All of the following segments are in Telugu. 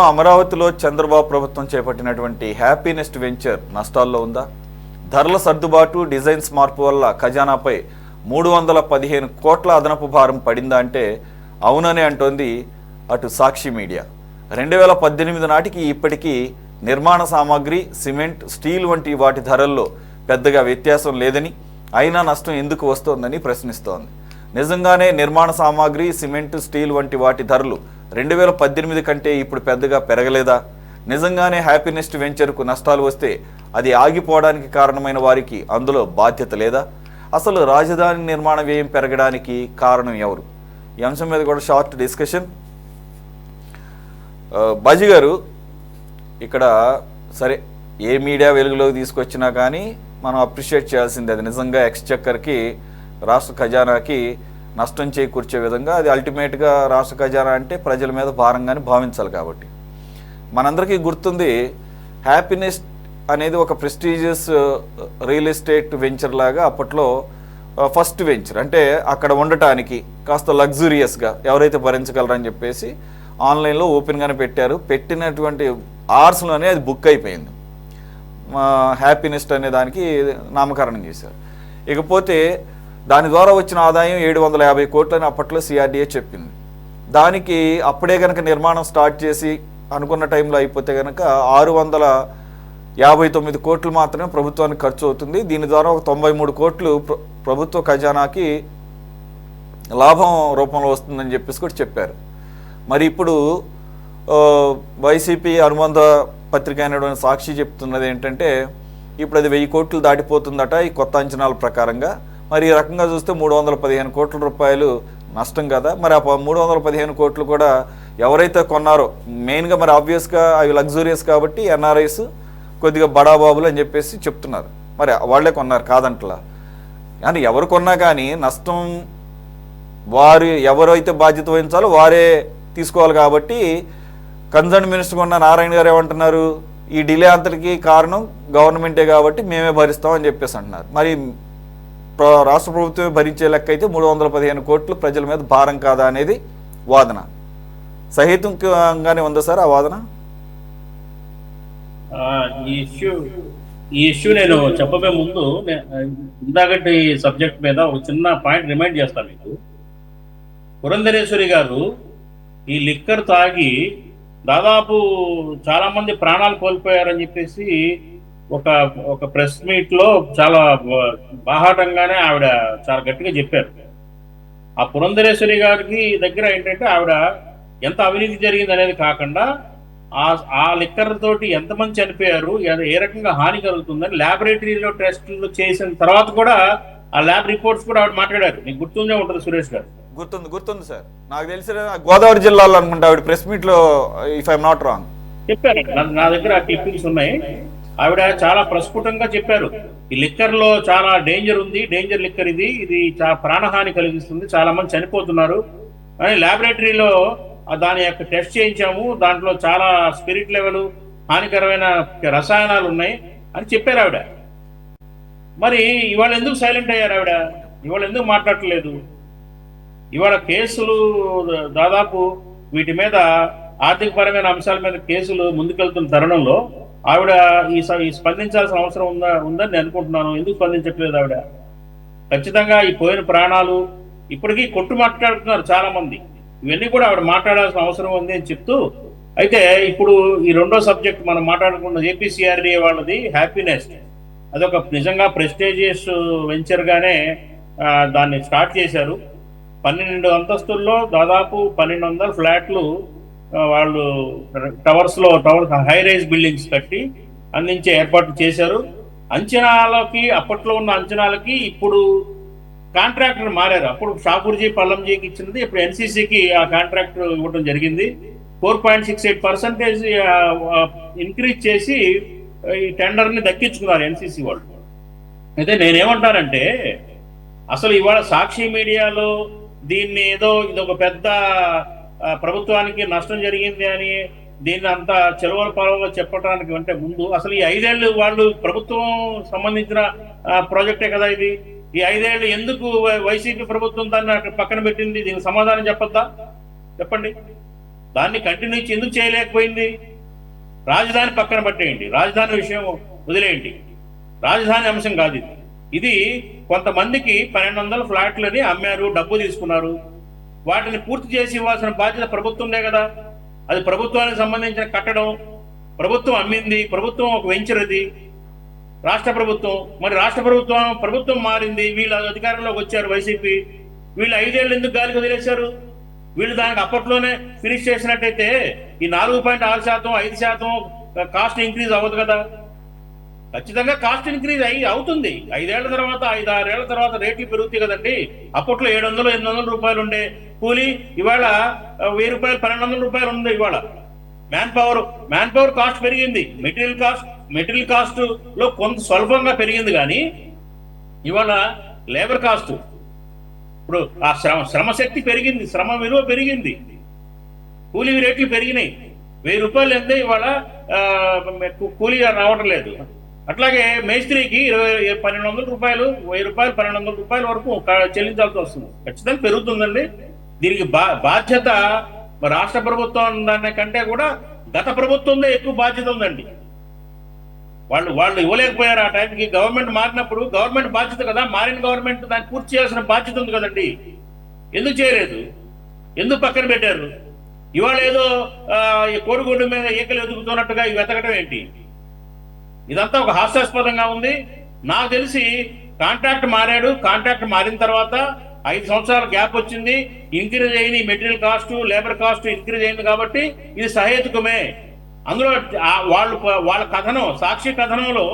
అమరావతిలో చంద్రబాబు ప్రభుత్వం చేపట్టినటువంటి హ్యాపీనెస్ట్ వెంచర్ నష్టాల్లో ఉందా? ధరల సర్దుబాటు డిజైన్స్ మార్పు వల్ల ఖజానాపై మూడు వందల పదిహేను కోట్ల అదనపు భారం పడిందా అంటే అవుననే అంటోంది అటు సాక్షి మీడియా. రెండు వేల పద్దెనిమిది నాటికి ఇప్పటికీ నిర్మాణ సామాగ్రి సిమెంట్ స్టీల్ వంటి వాటి ధరల్లో పెద్దగా వ్యత్యాసం లేదని అయినా నష్టం ఎందుకు వస్తోందని ప్రశ్నిస్తోంది. నిజంగానే నిర్మాణ సామాగ్రి సిమెంట్ స్టీల్ వంటి వాటి ధరలు రెండు వేల పద్దెనిమిది కంటే ఇప్పుడు పెద్దగా పెరగలేదా? నిజంగానే హ్యాపీనెస్ట్ వెంచర్కు నష్టాలు వస్తే అది ఆగిపోవడానికి కారణమైన వారికి అందులో బాధ్యత లేదా? అసలు రాజధాని నిర్మాణ వ్యయం పెరగడానికి కారణం ఎవరు? ఈ అంశం మీద కూడా షార్ట్ డిస్కషన్. బాజీ గారు ఇక్కడ సరే ఏ మీడియా వెలుగులోకి తీసుకొచ్చినా కానీ మనం అప్రిషియేట్ చేయాల్సింది. అది నిజంగా ఎక్స్చెక్కర్కి రాష్ట్ర ఖజానాకి నష్టం చేకూర్చే విధంగా అది అల్టిమేట్గా రాష్ట్ర ఖజానా అంటే ప్రజల మీద భారంగానే భావించాలి కాబట్టి. మనందరికీ గుర్తుంది హ్యాపీనెస్ అనేది ఒక ప్రెస్టీజియస్ రియల్ ఎస్టేట్ వెంచర్ లాగా అప్పట్లో ఫస్ట్ వెంచర్. అంటే అక్కడ ఉండటానికి కాస్త లగ్జూరియస్గా ఎవరైతే భరించగలరని చెప్పేసి ఆన్లైన్లో ఓపెన్గానే పెట్టారు. పెట్టినటువంటి ఆర్స్లోనే అది బుక్ అయిపోయింది. హ్యాపీనెస్ట్ అనే దానికి నామకరణం చేశారు. ఇకపోతే దాని ద్వారా వచ్చిన ఆదాయం ఏడు వందల యాభై కోట్లని అప్పట్లో సిఆర్డీఏ చెప్పింది. దానికి అప్పుడే కనుక నిర్మాణం స్టార్ట్ చేసి అనుకున్న టైంలో అయిపోతే కనుక ఆరు వందల యాభై తొమ్మిది కోట్లు మాత్రమే ప్రభుత్వానికి ఖర్చు అవుతుంది. దీని ద్వారా ఒక తొంభై మూడు కోట్లు ప్ర- ప్రభుత్వ ఖజానాకి లాభం రూపంలో వస్తుందని చెప్పేసి కూడా చెప్పారు. మరి ఇప్పుడు వైసీపీ అనుబంధ పత్రిక అయినటువంటి సాక్షి చెప్తున్నది ఏంటంటే ఇప్పుడు అది వెయ్యి కోట్లు దాటిపోతుందట ఈ కొత్త అంచనాల ప్రకారంగా. మరి ఈ రకంగా చూస్తే మూడు వందల పదిహేను కోట్ల రూపాయలు నష్టం కదా. మరి ఆ మూడు వందల పదిహేను కోట్లు కూడా ఎవరైతే కొన్నారో మెయిన్గా మరి ఆబ్వియస్గా అవి లగ్జూరియస్ కాబట్టి ఎన్ఆర్ఐస్ కొద్దిగా బడాబాబులు అని చెప్పేసి చెప్తున్నారు. మరి వాళ్ళే కొన్నారు కాదంటలా. కానీ ఎవరు కొన్నా కానీ నష్టం వారు ఎవరైతే బాధ్యత వహించాలో వారే తీసుకోవాలి కాబట్టి కన్సర్న్ మినిస్టర్ ఉన్న నారాయణ గారు ఏమంటున్నారు? ఈ డిలే అంతటికి కారణం గవర్నమెంటే కాబట్టి మేమే భరిస్తాం అని చెప్పేసి అంటున్నారు. మరి రాష్ట్ర ప్రభుత్వమే భరించే లెక్క అయితే మూడు వందల పదిహేను కోట్లు ప్రజల మీద భారం కాదా అనేది వాదన. సహేతుకంగానే ఉందా సార్ ఆ వాదన? ఈ ఇష్యూ ఈ ఇష్యూ నేను చెప్పబోయే ముందు ఇందాకటి సబ్జెక్ట్ మీద ఒక చిన్న పాయింట్ రిమైండ్ చేస్తాను మీకు. పురంధరేశ్వరి గారు ఈ లిక్కర్ తాగి దాదాపు చాలా మంది ప్రాణాలు కోల్పోయారని చెప్పేసి ఒక ఒక ప్రెస్ మీట్లో చాలా బాహాటంగానే ఆవిడ చాలా గట్టిగా చెప్పారు. ఆ పురంధరేశ్వరి గారికి దగ్గర ఏంటంటే ఆవిడ ఎంత అవినీతి జరిగింది అనేది కాకుండా ఆ ఆ లిక్కర్ తోటి ఎంతమంది చనిపోయారు ఏ- ఏ రకంగా హాని కలుగుతుందని ల్యాబొరేటరీలో టెస్టులు చేసిన తర్వాత కూడా ఆ ల్యాబ్ రిపోర్ట్స్ కూడా ఆవిడ మాట్లాడారు. మీకు గుర్తుండే ఉంటుంది సురేష్ గారు. గుర్తుంది గుర్తుంది సార్. నాకు తెలిసిన గోదావరి జిల్లాలో అనుకుంటా ఆవిడ ప్రెస్ మీట్లో ఇఫ్ ఐఎమ్ నాట్ రాంగ్ చెప్పారు. నా- దగ్గర ఆ క్లిప్పింగ్స్ ఉన్నాయి. ఆవిడ చాలా ప్రస్ఫుటంగా చెప్పారు. ఈ లిక్కర్లో చాలా డేంజర్ ఉంది డేంజర్ లిక్కర్ ఇది ఇది చాలా ప్రాణహాని కలిగిస్తుంది చాలా మంది చనిపోతున్నారు. అని ల్యాబొరేటరీలో దాని యొక్క టెస్ట్ చేయించాము దాంట్లో చాలా స్పిరిట్ లెవెల్ హానికరమైన రసాయనాలు ఉన్నాయి అని చెప్పారు ఆవిడ. మరి ఇవాళ ఎందుకు సైలెంట్ అయ్యారు ఆవిడ? ఇవాళ ఎందుకు మాట్లాడలేదు ఇవాళ కేసులు దాదాపు వీటి మీద ఆర్థికపరమైన అంశాల మీద కేసులు ముందుకెళ్తున్న తరుణంలో ఆవిడ ఈ స- ఈ స్పందించాల్సిన అవసరం ఉందా ఉందని నేను అనుకుంటున్నాను. ఎందుకు స్పందించట్లేదు ఆవిడ? ఖచ్చితంగా ఈ పోయిన ప్రాణాలు ఇప్పటికీ కొట్టు మాట్లాడుతున్నారు చాలా మంది ఇవన్నీ కూడా ఆవిడ మాట్లాడాల్సిన అవసరం ఉంది అని చెప్తూ అయితే ఇప్పుడు ఈ రెండో సబ్జెక్ట్ మనం మాట్లాడుకున్న ఏపీసీఆర్డీఏ వాళ్ళది హ్యాపీనెస్ అదొక నిజంగా ప్రెస్టేజియస్ వెంచర్గానే దాన్ని స్టార్ట్ చేశారు. పన్నెండు అంతస్తుల్లో దాదాపు పన్నెండు వందల ఫ్లాట్లు వాళ్ళు టవర్స్లో టవర్ హై రైజ్ బిల్డింగ్స్ కట్టి అందించే ఏర్పాట్లు చేశారు. అంచనాలకి అప్పట్లో ఉన్న అంచనాలకి ఇప్పుడు కాంట్రాక్టర్ మారారు. అప్పుడు షాపూర్జీ పల్లంజీకి ఇచ్చినది ఇప్పుడు ఎన్సీసీకి ఆ కాంట్రాక్ట్ ఇవ్వడం జరిగింది. Four point six eight percentage increase చేసి ఈ టెండర్ని దక్కించుకున్నారు ఎన్సీసీ వాళ్ళు. అయితే నేనేమంటానంటే అసలు ఇవాళ సాక్షి మీడియాలో దీన్ని ఏదో ఇది ఒక పెద్ద ప్రభుత్వానికి నష్టం జరిగింది అని దీన్ని అంత చెలవల పొలవగా చెప్పడానికి అంటే ముందు. అసలు ఈ ఐదేళ్ళు వాళ్ళు ప్రభుత్వం సంబంధించిన ప్రాజెక్టే కదా ఇది. ఈ ఐదేళ్ళు ఎందుకు వై- వైసీపీ ప్రభుత్వం దాన్ని అక్కడ పక్కన పెట్టింది? దీనికి సమాధానం చెప్పొద్దా? చెప్పండి. దాన్ని కంటిన్యూ ఎందుకు చేయలేకపోయింది? రాజధాని పక్కన పట్టేయండి. రాజధాని విషయం వదిలేయండి. రాజధాని అంశం కాదు ఇది. ఇది కొంతమందికి పన్నెండు వందల ఫ్లాట్లని అమ్మారు డబ్బు తీసుకున్నారు. వాటిని పూర్తి చేసి ఇవ్వాల్సిన బాధ్యత ప్రభుత్వందే కదా. అది ప్రభుత్వానికి సంబంధించిన కట్టడం ప్రభుత్వం అమ్మింది ప్రభుత్వం ఒక వెంచర్ అది. రాష్ట్ర ప్రభుత్వం మరి రాష్ట్ర ప్రభుత్వం ప్రభుత్వం మారింది వీళ్ళు అధికారంలోకి వచ్చారు వైసీపీ. వీళ్ళు ఐదేళ్ళు ఎందుకు గాలికి వదిలేశారు? వీళ్ళు దానికి అప్పట్లోనే ఫినిష్ చేసినట్టయితే ఈ నాలుగు పాయింట్ ఆరు శాతం ఐదు శాతం కాస్ట్ ఇంక్రీజ్ అవ్వదు కదా. ఖచ్చితంగా కాస్ట్ ఇంక్రీజ్ అయ్యి అవుతుంది. ఐదేళ్ళ తర్వాత ఐదు ఆరేళ్ళ తర్వాత రేట్లు పెరుగుతాయి కదండి. అప్పట్లో ఏడు వందలు ఎనిమిది వందల రూపాయలు ఉండే కూలీ ఇవాళ వెయ్యి రూపాయలు పన్నెండు వందల రూపాయలు ఉంది ఇవాళ. Man power man power cost పెరిగింది. మెటీరియల్ కాస్ట్ మెటీరియల్ కాస్ట్లో కొంత స్వల్పంగా పెరిగింది కానీ ఇవాళ లేబర్ కాస్ట్ ఇప్పుడు ఆ శ్రమ శ్రమ శక్తి పెరిగింది. శ్రమ విలువ పెరిగింది. కూలీ రేట్లు పెరిగినాయి. వెయ్యి రూపాయలు ఎంత ఇవాళ కూలీ రావడం లేదు. అట్లాగే మేస్త్రికి ఇరవై పన్నెండు వందల రూపాయలు వెయ్యి రూపాయలు పన్నెండు వందల రూపాయల వరకు చెల్లించాల్సి వస్తుంది. ఖచ్చితంగా పెరుగుతుందండి. దీనికి బా బాధ్యత రాష్ట్ర ప్రభుత్వం దాని కంటే కూడా గత ప్రభుత్వంలో ఎక్కువ బాధ్యత ఉందండి. వాళ్ళు వాళ్ళు ఇవ్వలేకపోయారు ఆ టైంకి. గవర్నమెంట్ మారినప్పుడు గవర్నమెంట్ బాధ్యత కదా మారిన గవర్నమెంట్ దాన్ని పూర్తి చేయాల్సిన బాధ్యత ఉంది కదండి. ఎందుకు చేయలేదు? ఎందుకు పక్కన పెట్టారు? ఇవాళ ఏదో ఈ కోడిగుడ్డు మీద ఈకలు ఎదుగుతున్నట్టుగా ఇవి వెతకడం ఏంటి? ఇదంతా ఒక హాస్యాస్పదంగా ఉంది. నాకు తెలిసి కాంట్రాక్ట్ మారాడు. కాంట్రాక్ట్ మారిన తర్వాత ఐదు సంవత్సరాల గ్యాప్ వచ్చింది. ఇంక్రీజ్ అయింది material cost labour cost increase అయింది కాబట్టి ఇది సహేతుకమే. అందులో వాళ్ళు వాళ్ళ కథనం సాక్షి కథనంలో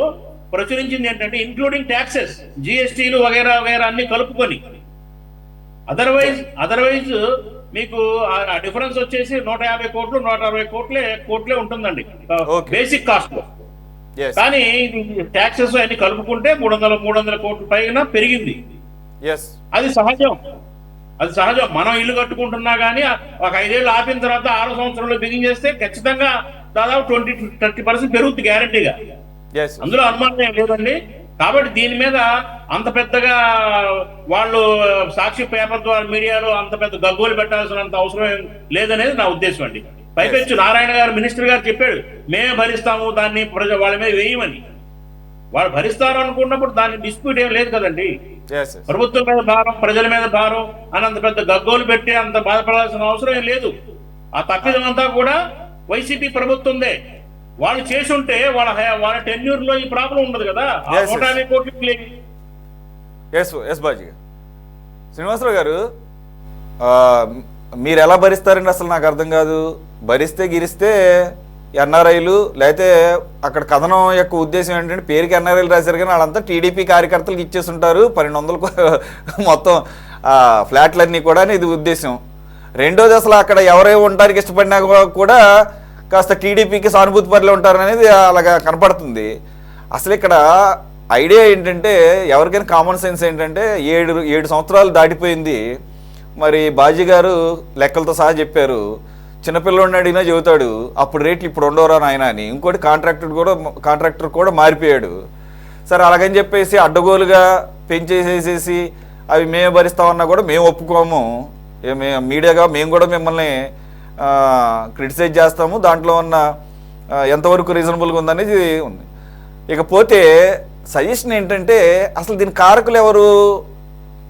ప్రచురించింది ఏంటంటే ఇంక్లూడింగ్ ట్యాక్సెస్ జిఎస్టీలు వగైరా వగైరా అన్ని కలుపుకొని. అదర్వైజ్ అదర్వైజ్ మీకు ఆ డిఫరెన్స్ వచ్చేసి నూట యాభై కోట్లు నూట అరవై కోట్లే కోట్లే ఉంటుందండి. బేసిక్ కాస్ట్లో. కానీ ట్యాక్సెస్ అన్ని కలుపుకుంటే మూడు వందల మూడు వందల కోట్ల పైన పెరిగింది. అది సహజం. అది సహజం. మనం ఇల్లు కట్టుకుంటున్నా కానీ ఒక ఐదేళ్ళు ఆపిన తర్వాత ఆరో సంవత్సరంలో బిగిన్ చేస్తే ఖచ్చితంగా దాదాపు ట్వంటీ థర్టీ పర్సెంట్ పెరుగుతుంది గ్యారంటీగా. ఎస్ అందులో అనుమానం లేదండి. కాబట్టి దీని మీద అంత పెద్దగా వాళ్ళు సాక్షి పేపర్ ద్వారా మీడియాలో అంత పెద్ద గగ్గోలు పెట్టాల్సినంత అవసరం లేదనేది నా ఉద్దేశం అండి. పైపెచ్చు నారాయణ గారు మినిస్టర్ గారు చెప్పాడు మేమే భరిస్తాము దాన్ని ప్రజ వాళ్ళ మీద వేయమని. వాళ్ళు భరిస్తారు అనుకున్నప్పుడు దాన్ని డిస్ప్యూట్ ఏం లేదు కదండి. ప్రభుత్వం మీద భారం ప్రజల మీద భారం అని అంత పెద్ద గగ్గోలు పెట్టి అంత బాధపడాల్సిన అవసరం ఏం లేదు. ఆ తప్పిదం అంతా కూడా వైసీపీ ప్రభుత్వందే. వాళ్ళు చేసి ఉంటే వాళ్ళ వాళ్ళ టెన్యూర్లో ఈ ప్రాబ్లం ఉండదు కదా. నూట. యాభై కోట్లు. ఎస్ బాజీ శ్రీనివాసరావు గారు మీరు ఎలా భరిస్తారండి అసలు నాకు అర్థం కాదు. భరిస్తే గిరిస్తే ఎన్ఆర్ఐలు లేకపోతే అక్కడ కథనం యొక్క ఉద్దేశం ఏంటంటే పేరుకి ఎన్ఆర్ఐలు రాశారు కానీ వాళ్ళంతా టీడీపీ కార్యకర్తలకు ఇచ్చేస్తుంటారు. పన్నెండు వందలు మొత్తం ఆ, ఫ్లాట్లన్నీ కూడా అని ఇది ఉద్దేశం. రెండోది అసలు అక్కడ ఎవరైనా ఉండడానికి ఇష్టపడినా కూడా కాస్త టీడీపీకి సానుభూతి పరులు ఉంటారు అనేది అలాగా కనపడుతుంది. అసలు ఇక్కడ ఐడియా ఏంటంటే ఎవరికైనా కామన్ సెన్స్ ఏంటంటే ఏడు ఏడు సంవత్సరాలు దాటిపోయింది. మరి బాజీ గారు లెక్కలతో సహా చెప్పారు. చిన్నపిల్లోడిని అడిగినా చెబుతాడు అప్పుడు రేట్లు ఇప్పుడు ఉండవరా నాయన అని. ఇంకోటి కాంట్రాక్టర్ కూడా కాంట్రాక్టర్ కూడా మారిపోయాడు. సరే అలాగని చెప్పేసి అడ్డగోలుగా పెంచేసేసేసి అవి మేమే భరిస్తామన్నా కూడా మేము ఒప్పుకోము. మీడియాగా మేము కూడా మిమ్మల్ని క్రిటిసైజ్ చేస్తాము. దాంట్లో ఉన్న ఎంతవరకు రీజనబుల్గా ఉందనేది ఉంది. ఇకపోతే సజెషన్ ఏంటంటే అసలు దీని కారకులు ఎవరు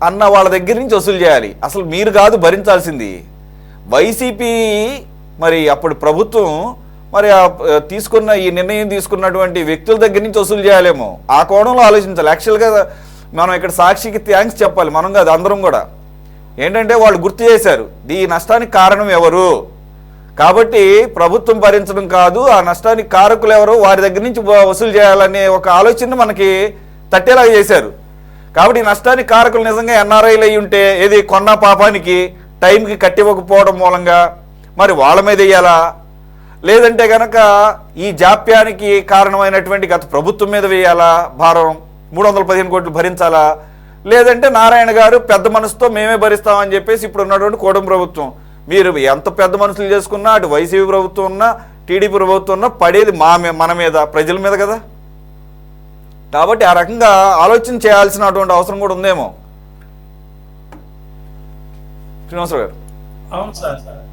అన్న వాళ్ళ దగ్గర నుంచి వసూలు చేయాలి. అసలు మీరు కాదు భరించాల్సింది. వైసీపీ మరి అప్పుడు ప్రభుత్వం మరి తీసుకున్న ఈ నిర్ణయం తీసుకున్నటువంటి వ్యక్తుల దగ్గర నుంచి వసూలు చేయాలేమో? ఆ కోణంలో ఆలోచించాలి. యాక్చువల్గా మనం ఇక్కడ సాక్షికి థ్యాంక్స్ చెప్పాలి. మనం కాదు అందరం కూడా. ఏంటంటే వాళ్ళు గుర్తు చేశారు ఈ నష్టానికి కారణం ఎవరు? కాబట్టి ప్రభుత్వం భరించడం కాదు ఆ నష్టానికి కారకులు ఎవరు? వారి దగ్గర నుంచి వసూలు చేయాలనే ఒక ఆలోచన మనకి తట్టేలాగా చేశారు. కాబట్టి ఈ నష్టానికి కారకులు నిజంగా ఎన్ఆర్ఐలు అయి ఉంటే ఏది కొన్న పాపానికి టైంకి కట్టివ్వకపోవడం మూలంగా మరి వాళ్ళ మీద వేయాలా? లేదంటే కనుక ఈ జాప్యానికి కారణమైనటువంటి గత ప్రభుత్వం మీద వేయాలా? భారం. మూడు వందల పదిహేను కోట్లు భరించాలా? లేదంటే నారాయణ గారు పెద్ద మనసుతో మేమే భరిస్తామని చెప్పేసి ఇప్పుడు ఉన్నటువంటి కూటమి ప్రభుత్వం. మీరు ఎంత పెద్ద మనసులు చేసుకున్నా అటు వైసీపీ ప్రభుత్వం ఉన్నా టీడీపీ ప్రభుత్వం ఉన్నా పడేది మా మన మీద ప్రజల మీద కదా? కాబట్టి ఆ రకంగా ఆలోచన చేయాల్సినటువంటి అవసరం కూడా ఉందేమో? శ్రీనివాసరావు గారు. అవును సార్.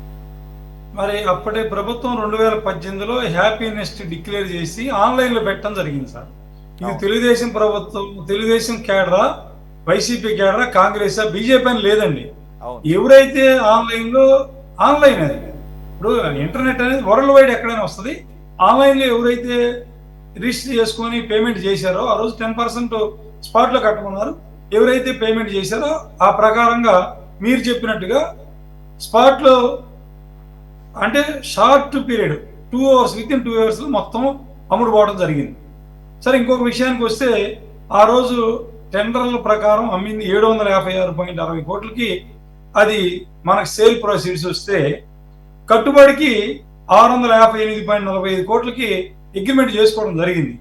మరి అప్పటి ప్రభుత్వం రెండు వేల పద్దెనిమిదిలో హ్యాపీనెస్ డిక్లేర్ చేసి ఆన్లైన్లో పెట్టడం జరిగింది సార్. ఇది తెలుగుదేశం ప్రభుత్వం తెలుగుదేశం కేడరా వైసీపీ కేడరా కాంగ్రెస్ బీజేపీ అని లేదండి. ఎవరైతే ఆన్లైన్లో ఆన్లైన్ అది. ఇప్పుడు ఇంటర్నెట్ అనేది వరల్డ్ వైడ్ ఎక్కడైనా వస్తుంది. ఆన్లైన్లో ఎవరైతే రిజిస్టర్ చేసుకొని పేమెంట్ చేశారో ఆ రోజు టెన్ పర్సెంట్ స్పాట్లో కట్టమన్నారు ఎవరైతే పేమెంట్ చేశారో ఆ ప్రకారంగా మీరు చెప్పినట్టుగా స్పాట్లో అంటే short period two hours within two అవర్స్లో మొత్తం అమ్ముడు పోవడం జరిగింది. సరే ఇంకొక విషయానికి వస్తే ఆ రోజు టెండర్ల ప్రకారం అమ్మింది ఏడు వందల యాభై ఆరు పాయింట్ అరవై కోట్లకి అది మనకు సేల్ ప్రొసీడ్స్ వస్తే కట్టుబడికి ఆరు వందల యాభై ఎనిమిది పాయింట్ నలభై ఐదు కోట్లకి అగ్రిమెంట్ చేసుకోవడం జరిగింది.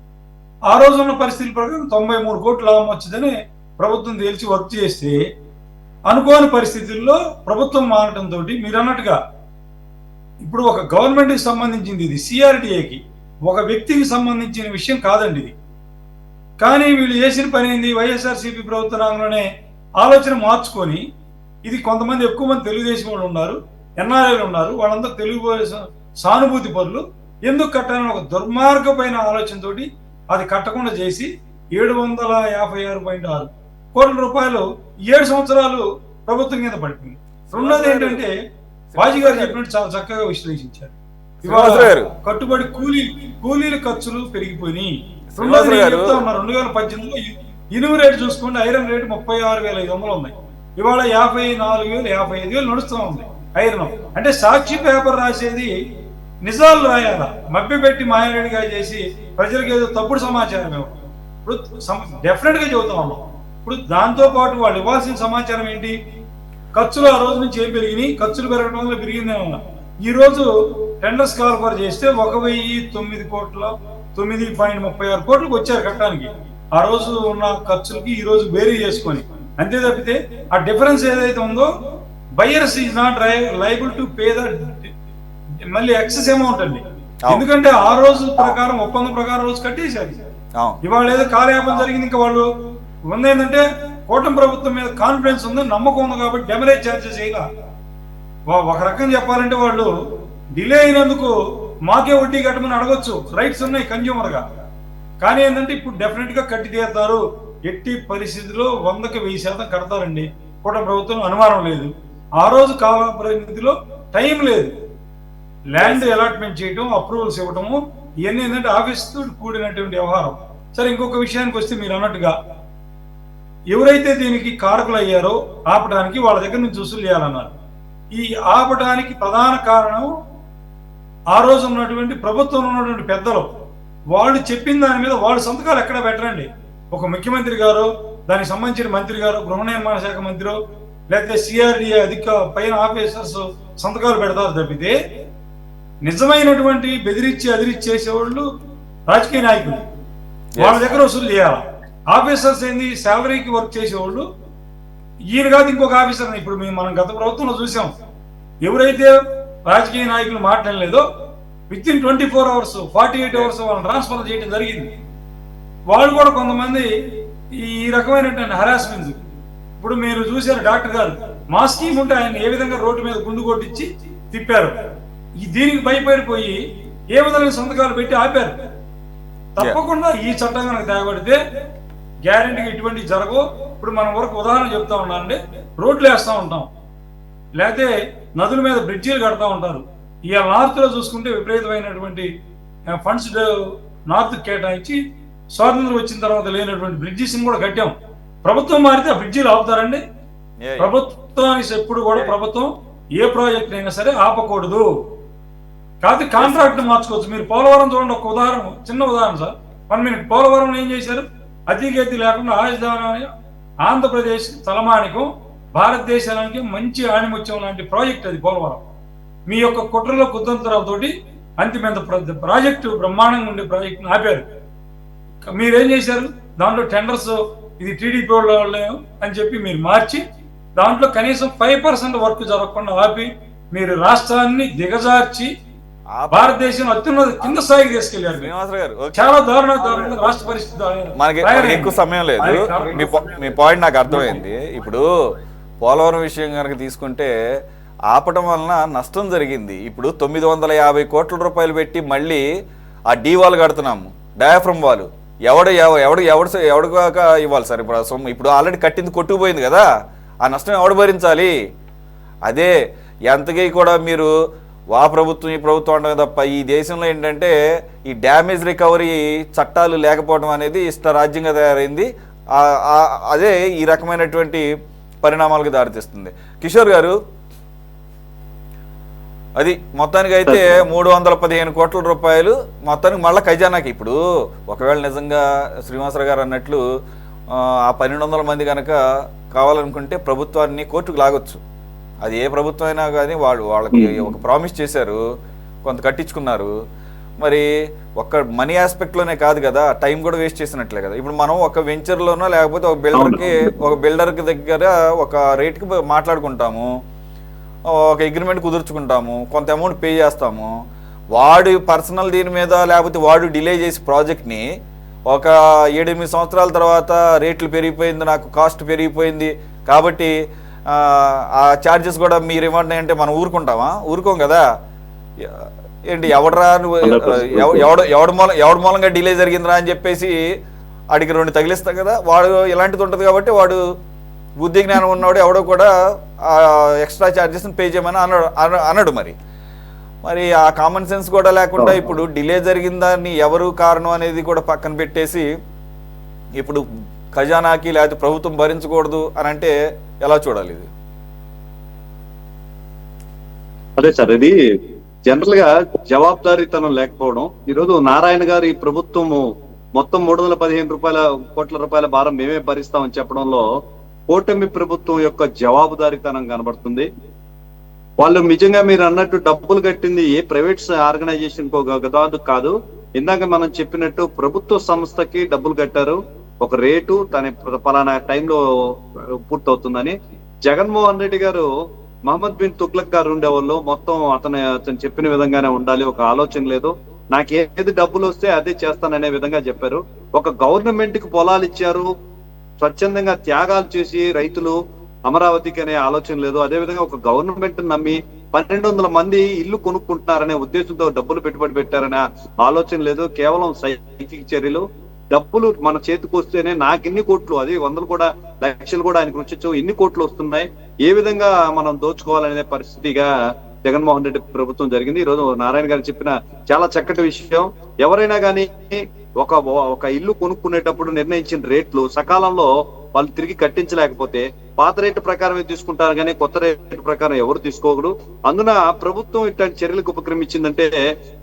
ఆ రోజు ఉన్న పరిస్థితుల ప్రకారం తొంభై మూడు కోట్లు లాభం వచ్చిందని ప్రభుత్వం తేల్చి వర్క్ చేస్తే అనుకోని పరిస్థితుల్లో ప్రభుత్వం మారటంతో మీరు అన్నట్టుగా ఇప్పుడు ఒక గవర్నమెంట్కి సంబంధించింది ఇది సిఆర్డిఏకి ఒక వ్యక్తికి సంబంధించిన విషయం కాదండి ఇది. కానీ వీళ్ళు చేసిన పని ఏంది? వైఎస్ఆర్సీపీ ప్రభుత్వ రంగంలోనే ఆలోచన మార్చుకొని ఇది కొంతమంది ఎక్కువ మంది తెలుగుదేశం వాళ్ళు ఉన్నారు ఎన్ఆర్ఐలు ఉన్నారు వాళ్ళంతా తెలుగు సానుభూతి పనులు ఎందుకు కట్టాలని ఒక దుర్మార్గమైన ఆలోచనతోటి అది కట్టకుండా చేసి ఏడు వందల యాభై ఆరు పాయింట్ ఆరు కోట్ల రూపాయలు ఏడు సంవత్సరాలు ప్రభుత్వం కింద పడిపోయింది. రెండోది ఏంటంటే బాజీ గారు చెప్పినట్టు చాలా చక్కగా విశ్లేషించారు. కట్టుబడి కూలీ కూలీల ఖర్చులు పెరిగిపోయినాయి. రెండు వేల పద్దెనిమిదిలో ఇనుము రేటు చూసుకోండి ఐరన్ రేటు ముప్పై ఆరు వేల ఐదు వందలు ఉన్నాయి. ఇవాళ యాభై నాలుగు వేలు యాభై ఐదు వేలు నడుస్తూ ఉంది ఐరన్. అంటే సాక్షి పేపర్ రాసేది నిజాలు రాయాలా? మభ్య పెట్టి మాయనేడిగా చేసి ప్రజలకు ఏదో తప్పుడు సమాచారం ఇప్పుడు డెఫినెట్గా చెబుతా ఉన్నాం ఇప్పుడు దాంతో పాటు వాళ్ళు ఇవ్వాల్సిన సమాచారం ఏంటి? ఖర్చులు ఆ రోజు నుంచి ఏం పెరిగినాయి? ఖర్చులు పెరగడం వల్ల పెరిగిందే ఉన్నా ఈ రోజు టెండర్స్ కాల్ఫర్ చేస్తే ఒక వెయ్యి తొమ్మిది కోట్ల తొమ్మిది పాయింట్ ముప్పై ఆరు కోట్లకు వచ్చారు కట్టడానికి ఆ రోజు ఉన్న ఖర్చులకి ఈ రోజు బేరీ చేసుకొని. అంతే తప్పితే ఆ డిఫరెన్స్ ఏదైతే ఉందో buyers is not liable to pay the మళ్ళీ ఎక్సెస్ అమౌంట్ అండి. ఎందుకంటే ఆ రోజు ప్రకారం ఒప్పందం ప్రకారం రోజు కట్టేశారు. అవును. ఇవాళ ఏదో కార్యాపం జరిగింది ఇంకా వాళ్ళు ఉంది ఏంటంటే కూటమి ప్రభుత్వం మీద కాన్ఫిడెన్స్ ఉంది నమ్మకం ఉంది కాబట్టి డెమరేజ్ ఛార్జెస్ చేయాల. ఒక రకం చెప్పాలంటే వాళ్ళు డిలే అయినందుకు మాకే వడ్డీ కట్టమని అడగొచ్చు. రైట్స్ ఉన్నాయి కన్జ్యూమర్గా. కానీ ఏంటంటే ఇప్పుడు డెఫినెట్గా కట్టి తీరుతారు. ఎట్టి పరిస్థితిలో వందకి వెయ్యి శాతం కడతారండి. కూటమి ప్రభుత్వం అనుమానం లేదు. ఆ రోజు కాల పరిమితిలో టైం లేదు. ల్యాండ్ అలాట్మెంట్ చేయడం అప్రూవల్స్ ఇవ్వడము ఇవన్నీ ఏంటంటే ఆఫీస్ తోటి కూడినటువంటి వ్యవహారం. సరే ఇంకొక విషయానికి వస్తే మీరు అన్నట్టుగా ఎవరైతే దీనికి కారకులు అయ్యారో ఆపడానికి వాళ్ళ దగ్గర నుంచి వసూలు చేయాలన్నారు. ఈ ఆపడానికి ప్రధాన కారణం ఆ రోజు ఉన్నటువంటి ప్రభుత్వంలో ఉన్నటువంటి పెద్దలు వాళ్ళు చెప్పిన దాని మీద వాళ్ళు సంతకాలు ఎక్కడ పెట్టరండి? ఒక ముఖ్యమంత్రి గారు దానికి సంబంధించిన మంత్రి గారు గృహ నిర్మాణ శాఖ మంత్రి లేకపోతే సిఆర్డిఏ అధిక పైన ఆఫీసర్స్ సంతకాలు పెడతారు తప్పితే నిజమైనటువంటి బెదిరించి అదిరించి చేసేవాళ్ళు రాజకీయ నాయకులు. వాళ్ళ దగ్గర వసూలు చేయాలి? ఆఫీసర్స్ ఏంది? శాలరీకి వర్క్ చేసేవాళ్ళు. ఈయన కాదు ఇంకొక ఆఫీసర్. ఇప్పుడు మేము మనం గత ప్రభుత్వంలో చూసాం. ఎవరైతే రాజకీయ నాయకులు మాట్లాడలేదో within twenty four hours forty eight hours వాళ్ళని ట్రాన్స్ఫర్ చేయడం జరిగింది. వాళ్ళు కూడా కొంతమంది ఈ రకమైనటువంటి హరాస్మెంట్ ఇప్పుడు మీరు చూశారు డాక్టర్ గారు మా స్కీమ్ ఉంటే ఆయన ఏ విధంగా రోడ్డు మీద గుండు కొట్టించి తిప్పారు. ఈ దీనికి భయపడిపోయి ఏ విధంగా సంతకాలు పెట్టి ఆపారు. తప్పకుండా ఈ చట్టం కనుక తేగబడితే గ్యారెంటీగా ఇటువంటి జరగవు. ఇప్పుడు మనం వరకు ఉదాహరణ చెప్తా ఉన్నానండి రోడ్లు వేస్తూ ఉంటాం. లేకపోతే నదుల మీద బ్రిడ్జీలు కడతా ఉంటారు. ఇవాళ నార్త్లో చూసుకుంటే విపరీతమైనటువంటి ఫండ్స్ నార్త్ కేటాయించి స్వాతంత్రం వచ్చిన తర్వాత లేనటువంటి బ్రిడ్జెస్ కూడా కట్టాం. ప్రభుత్వం మారితే ఆ బ్రిడ్జీలు ఆపుతారండి. ప్రభుత్వానికి ఎప్పుడు కూడా ప్రభుత్వం ఏ ప్రాజెక్ట్ అయినా సరే ఆపకూడదు. కాదు కాంట్రాక్ట్ మార్చుకోవచ్చు. మీరు పోలవరం చూడండి ఒక ఉదాహరణ చిన్న ఉదాహరణ సార్. One minute. పోలవరం ఏం చేశారు? అతిగతి లేకుండా రాజధాని ఆంధ్రప్రదేశ్ తలమానికం భారతదేశానికి మంచి ఆణిముత్యం లాంటి ప్రాజెక్ట్ అది పోలవరం. మీ యొక్క కుట్రలో కుతంత్రాలతోటి అంతిమంత ప్ర- ప్రాజెక్టు బ్రహ్మాండంగా ఉండే ప్రాజెక్టును ఆపారు మీరేం చేశారు? దాంట్లో టెండర్స్ ఇది టీడీపీ వాళ్ళు అని చెప్పి మీరు మార్చి దాంట్లో కనీసం ఫైవ్ పర్సెంట్ వర్క్ జరగకుండా ఆపి మీరు రాష్ట్రాన్ని దిగజార్చి భారతదేశం అత్యున్నత కింద స్థాయికి తీసుకెళ్ళారు. శ్రీనివాసరావు గారు. చాలా దారుణ దారుణంగా రాష్ట్ర పరిస్థితి మనకి. ఎక్కువ సమయం లేదు. మీ పాయింట్ నాకు అర్థమైంది. ఇప్పుడు పోలవరం విషయం కనుక తీసుకుంటే ఆపటం వలన నష్టం జరిగింది. ఇప్పుడు తొమ్మిది వందల యాభై కోట్ల రూపాయలు పెట్టి మళ్ళీ ఆ డీ వాల్ కడుతున్నాము. Diaphragm wall. ఎవడు ఎవ- ఎవడు ఎవడు ఎవడు కాక ఇవ్వాలి సార్? ఇప్పుడు ఇప్పుడు ఆల్రెడీ కట్టింది కొట్టుకుపోయింది కదా. ఆ నష్టం ఎవడు భరించాలి? అదే ఎంతకీ కూడా మీరు వా ప్రభుత్వం ఈ ప్రభుత్వం ఉండదు తప్ప ఈ దేశంలో ఏంటంటే ఈ డ్యామేజ్ రికవరీ చట్టాలు లేకపోవడం అనేది ఇష్టరాజ్యంగా తయారైంది. ఆ- ఆ- అదే ఈ రకమైనటువంటి పరిణామాలకు దారితీస్తుంది. కిషోర్ గారు అది మొత్తానికి అయితే మూడు వందల పదిహేను కోట్ల రూపాయలు మొత్తానికి మళ్ళీ ఖజానాకి. ఇప్పుడు ఒకవేళ నిజంగా శ్రీనివాసరావు గారు అన్నట్లు ఆ, ఆ పన్నెండు వందల మంది కనుక కావాలనుకుంటే ప్రభుత్వాన్ని కోర్టుకు లాగొచ్చు. అది ఏ ప్రభుత్వం అయినా కానీ వాళ్ళు వాళ్ళకి ఒక ప్రామిస్ చేశారు కొంత కట్టించుకున్నారు. మరి ఒక్క మనీ ఆస్పెక్ట్లోనే కాదు కదా టైం కూడా వేస్ట్ చేసినట్లే కదా. ఇప్పుడు మనం ఒక వెంచర్లోనో లేకపోతే ఒక బిల్డర్కి ఒక బిల్డర్కి దగ్గర ఒక రేట్కి మాట్లాడుకుంటాము ఒక అగ్రిమెంట్ కుదుర్చుకుంటాము కొంత అమౌంట్ పే చేస్తాము. వాడు పర్సనల్ దీని మీద లేకపోతే వాడు డిలే చేసి ప్రాజెక్ట్ని ఒక ఏడెనిమిది సంవత్సరాల తర్వాత రేట్లు పెరిగిపోయింది నాకు కాస్ట్ పెరిగిపోయింది. కాబట్టి ఆ, ఛార్జెస్ కూడా మీరు ఇవ్వండి అంటే మనం ఊరుకుంటామా? ఊరుకోం కదా. ఏంటి ఎవడరా నువ్వు ఎవ- ఎవడు ఎవడు మూలం ఎవడు మూలంగా డిలే జరిగిందిరా అని చెప్పేసి అడిగి రెండు తగిలిస్తాం కదా. వాడు ఇలాంటిది ఉంటుంది కాబట్టి వాడు బుద్ధి జ్ఞానం ఉన్నవాడు ఎవడో కూడా ఎక్స్ట్రా ఛార్జెస్ని పే చేయమని అన్నాడు అన- అన్నాడు మరి. మరి ఆ కామన్ సెన్స్ కూడా లేకుండా ఇప్పుడు డిలే జరిగిందని ఎవరు కారణం అనేది కూడా పక్కన పెట్టేసి ఇప్పుడు ఖజానాకి లేకపోతే ప్రభుత్వం భరించకూడదు అని అంటే ఎలా చూడాలి ఇది? అదే సార్ ఇది జనరల్గా జవాబుదారీతనం లేకపోవడం. ఈరోజు నారాయణ గారు ఈ ప్రభుత్వము మొత్తం మూడు వందల పదిహేను రూపాయల కోట్ల రూపాయల భారం మేమే భరిస్తామని చెప్పడంలో కూటమి ప్రభుత్వం యొక్క జవాబుదారీతనం కనబడుతుంది. వాళ్ళు నిజంగా మీరు అన్నట్టు డబ్బులు కట్టింది ఏ ప్రైవేట్ ఆర్గనైజేషన్ కాదు కాదు. ఇందాక మనం చెప్పినట్టు ప్రభుత్వ సంస్థకి డబ్బులు కట్టారు. ఒక రేటు తన పలానా టైంలో పూర్తవుతుందని. జగన్మోహన్ రెడ్డి గారు మహమ్మద్ బిన్ తుగ్లక్ గారు ఉండేవాళ్ళు. మొత్తం అతను అతను చెప్పిన విధంగానే ఉండాలి. ఒక ఆలోచన లేదు. నాకు ఏది డబ్బులు వస్తే అదే చేస్తాననే విధంగా చెప్పారు. ఒక గవర్నమెంట్కి పొలాలు ఇచ్చారు. స్వచ్ఛందంగా త్యాగాలు చేసి రైతులు అమరావతికి అనే ఆలోచన లేదు. అదే విధంగా ఒక గవర్నమెంట్ నమ్మి పన్నెండు వందల మంది ఇల్లు కొనుక్కుంటున్నారనే ఉద్దేశంతో డబ్బులు పెట్టుబడి పెట్టారనే ఆలోచన లేదు. కేవలం సైకిక్ చర్యలు డబ్బులు మన చేతికి వస్తేనే నాకు ఎన్ని కోట్లు అది వందలు కూడా లక్షలు కూడా ఆయనకు రుచించు ఎన్ని కోట్లు వస్తున్నాయి ఏ విధంగా మనం దోచుకోవాలనే పరిస్థితిగా జగన్మోహన్ రెడ్డి ప్రభుత్వం జరిగింది. ఈ రోజు నారాయణ గారు చెప్పిన చాలా చక్కటి విషయం. ఎవరైనా కానీ ఒక ఒక ఇల్లు కొనుక్కునేటప్పుడు నిర్ణయించిన రేట్లు సకాలంలో వాళ్ళు తిరిగి కట్టించలేకపోతే పాత రేటు ప్రకారమే తీసుకుంటారు కానీ కొత్త రేటు ప్రకారం ఎవరు తీసుకోకూడదు అందున ప్రభుత్వం ఇట్లాంటి చర్యలకు ఉపక్రమించిందంటే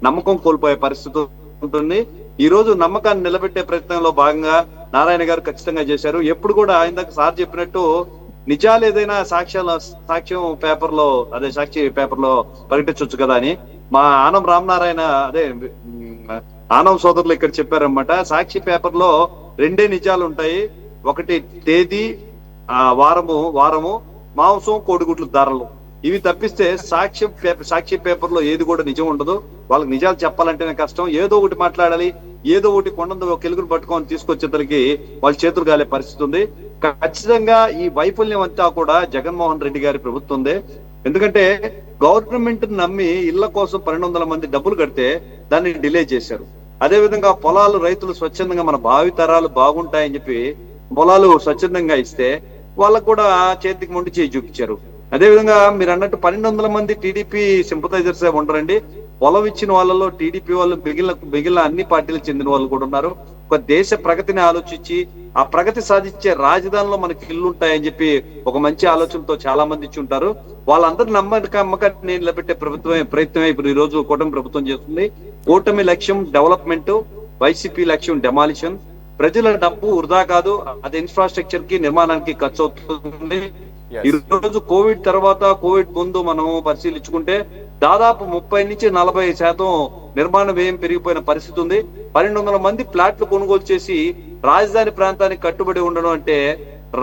నమ్మకం కోల్పోయే పరిస్థితి ఉంటుంది. ఈ రోజు నమ్మకాన్ని నిలబెట్టే ప్రయత్నంలో భాగంగా నారాయణ గారు ఖచ్చితంగా చేశారు. ఎప్పుడు కూడా ఇందాక సార్ చెప్పినట్టు నిజాలు ఏదైనా సాక్ష్యాల సాక్ష్యం పేపర్లో అదే సాక్షి పేపర్లో ప్రకటించవచ్చు కదా అని. మా ఆనం రామనారాయణ అదే ఆనం సోదరులు ఇక్కడ చెప్పారన్నమాట. సాక్షి పేపర్లో రెండే నిజాలు ఉంటాయి. ఒకటి తేదీ ఆ వారము వారము మాంసం కోడిగుడ్లు ధరలు ఇవి తప్పిస్తే సాక్ష్యం పేపర్ సాక్షి పేపర్లో ఏది కూడా నిజం ఉండదు. వాళ్ళకి నిజాలు చెప్పాలంటేనే కష్టం. ఏదో ఒకటి మాట్లాడాలి. ఏదో ఒకటి కొండంతో ఒక ఎలుగును పట్టుకొని తీసుకొచ్చేసరికి వాళ్ళ చేతులు కాలే పరిస్థితి ఉంది. ఖచ్చితంగా ఈ వైఫల్యం అంతా కూడా జగన్మోహన్ రెడ్డి గారి ప్రభుత్వందే ఎందుకంటే గవర్నమెంట్ నమ్మి ఇళ్ళ కోసం పన్నెండు వందల మంది డబ్బులు కడితే దాన్ని డిలే చేశారు. అదే విధంగా పొలాలు రైతులు స్వచ్ఛందంగా మన భావితరాలు బాగుంటాయని చెప్పి పొలాలు స్వచ్ఛందంగా ఇస్తే వాళ్ళకు కూడా చేతికి మొండి చేయి చూపించారు. అదే విధంగా మీరు అన్నట్టు పన్నెండు వందల మంది టీడీపీ సింపథైజర్స్ ఉండరండి. పొలం ఇచ్చిన వాళ్ళలో టీడీపీ వాళ్ళు మిగిలిన మిగిలిన అన్ని పార్టీలకు చెందిన వాళ్ళు కూడా ఉన్నారు. ఒక దేశ ప్రగతిని ఆలోచించి ఆ ప్రగతి సాధించే రాజధానిలో మనకి ఇల్లు ఉంటాయని చెప్పి ఒక మంచి ఆలోచనతో చాలా మంది ఇచ్చి ఉంటారు. వాళ్ళందరి నమ్మక నమ్మకాన్ని నిలబెట్టే ప్రభుత్వమే ప్రయత్నమే ఇప్పుడు ఈ రోజు కూటమి ప్రభుత్వం చేస్తుంది. కూటమి లక్ష్యం డెవలప్మెంట్ వైసీపీ లక్ష్యం డెమాలిషన్. ప్రజల డబ్బు వృధా కాదు. అది ఇన్ఫ్రాస్ట్రక్చర్కి నిర్మాణానికి ఖర్చు అవుతుంది ఈ రోజు కోవిడ్ తర్వాత కోవిడ్ ముందు మనం పరిశీలించుకుంటే దాదాపు ముప్పై నుంచి నలభై శాతం నిర్మాణ వ్యయం పెరిగిపోయిన పరిస్థితి ఉంది. పన్నెండు వందల మంది ప్లాట్లు కొనుగోలు చేసి రాజధాని ప్రాంతానికి కట్టుబడి ఉండడం అంటే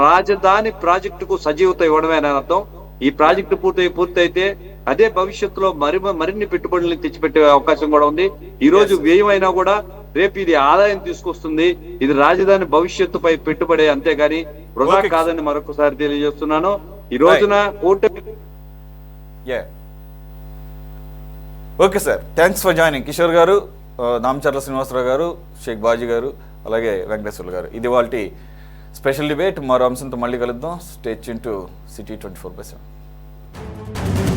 రాజధాని ప్రాజెక్టుకు సజీవత ఇవ్వడమే అని అర్థం. ఈ ప్రాజెక్టు పూర్తి పూర్తయితే అదే భవిష్యత్తులో మరి మరిన్ని పెట్టుబడుల్ని తెచ్చిపెట్టే అవకాశం కూడా ఉంది. ఈ రోజు వ్యయం అయినా కూడా రేపు ఇది ఆదాయం తీసుకొస్తుంది ఇది రాజధాని భవిష్యత్తుపై పెట్టుబడి అంతేగాని వృధా. కాదని మరొకసారి తెలియజేస్తున్నాను. ఈ రోజున కూటమి okay sir thanks for joining Kishore garu ఆ, దామచర్ల శ్రీనివాసరావు గారు షేక్ బాజీ గారు అలాగే వెంకటేశ్వర్లు గారు. ఇది వాళ్ళ స్పెషల్ డిబేట్. మరో అంశంతో మళ్ళీ కలుద్దాం. State to city twenty four by seven